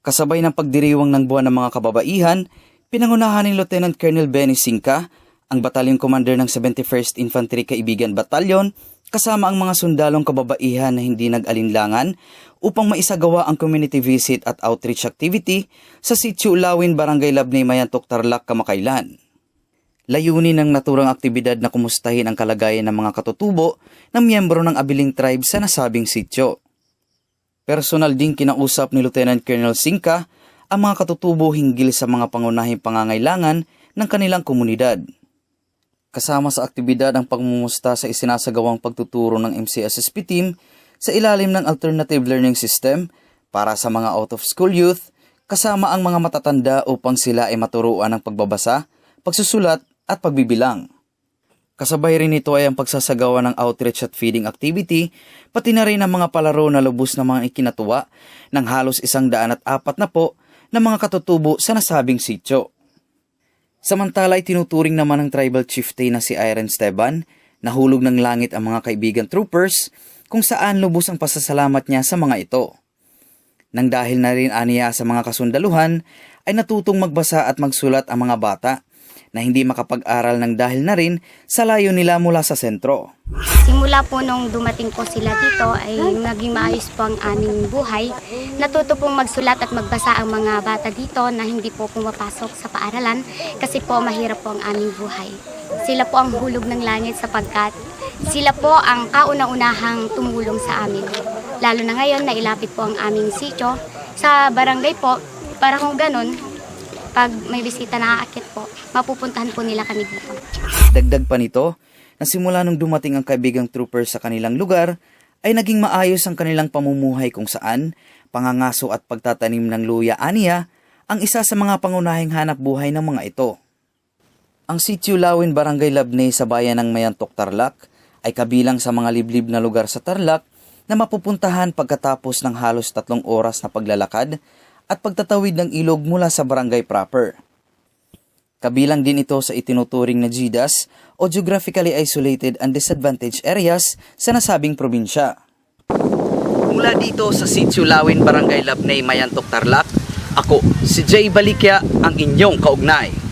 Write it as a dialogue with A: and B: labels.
A: Kasabay ng pagdiriwang ng buwan ng mga kababaihan, pinangunahan ni Lieutenant Colonel Benny Sinca, ang batalyon commander ng 71st Infantry Kaibigan Batalyon, kasama ang mga sundalong kababaihan na hindi nag-alinlangan upang maisagawa ang community visit at outreach activity sa Sitio Ulawin, Barangay Labnay, Mayantok, Tarlac, Kamakailan. Layunin ng naturang aktibidad na kumustahin ang kalagayan ng mga katutubo ng miyembro ng abiling tribe sa nasabing sityo. Personal din kinausap ni Lieutenant Colonel Sinca ang mga katutubo hinggil sa mga pangunahing pangangailangan ng kanilang komunidad. Kasama sa aktibidad ang pagmumusta sa isinasagawang pagtuturo ng MCSSP team sa ilalim ng Alternative Learning System para sa mga out-of-school youth kasama ang mga matatanda upang sila ay maturuan ng pagbabasa, pagsusulat at pagbibilang. Kasabay rin ito ay ang pagsasagawa ng outreach at feeding activity, pati na rin ang mga palaro na lubos na mga ikinatuwa ng halos isang daan at apat na po ng mga katutubo sa nasabing sityo. Samantala ay tinuturing naman ng tribal chieftain na si Iron Esteban na hulog ng langit ang mga kaibigan troopers kung saan lubos ang pasasalamat niya sa mga ito. Nang dahil na rin aniya sa mga kasundaluhan, ay natutong magbasa at magsulat ang mga bata na hindi makapag-aral ng dahil na rin sa layo nila mula sa sentro.
B: Simula po nung dumating po sila dito ay naging maayos po ang aming buhay. Natuto pong magsulat at magbasa ang mga bata dito na hindi po pumapasok sa paaralan kasi po mahirap po ang aming buhay. Sila po ang hulog ng langit sapagkat sila po ang kauna-unahang tumulong sa amin. Lalo na ngayon na ilapit po ang aming sityo sa barangay po para kung ganun, pag may bisita na aakit po, mapupuntahan po nila kami dito.
A: Dagdag pa nito, na simula nung dumating ang kaibigang trooper sa kanilang lugar, ay naging maayos ang kanilang pamumuhay kung saan pangangaso at pagtatanim ng luya aniya ang isa sa mga pangunahing hanap buhay ng mga ito. Ang Sitio Lawin Barangay Labnay sa bayan ng Mayantok, Tarlac ay kabilang sa mga liblib na lugar sa Tarlac na mapupuntahan pagkatapos ng halos tatlong oras na paglalakad at pagtatawid ng ilog mula sa barangay proper. Kabilang din ito sa itinuturing na GIDAS o Geographically Isolated and Disadvantaged Areas sa nasabing probinsya. Mula dito sa Sitio Lawin, Barangay Labnay, Mayantok, Tarlac, ako si Jay Balikya, ang inyong kaugnay.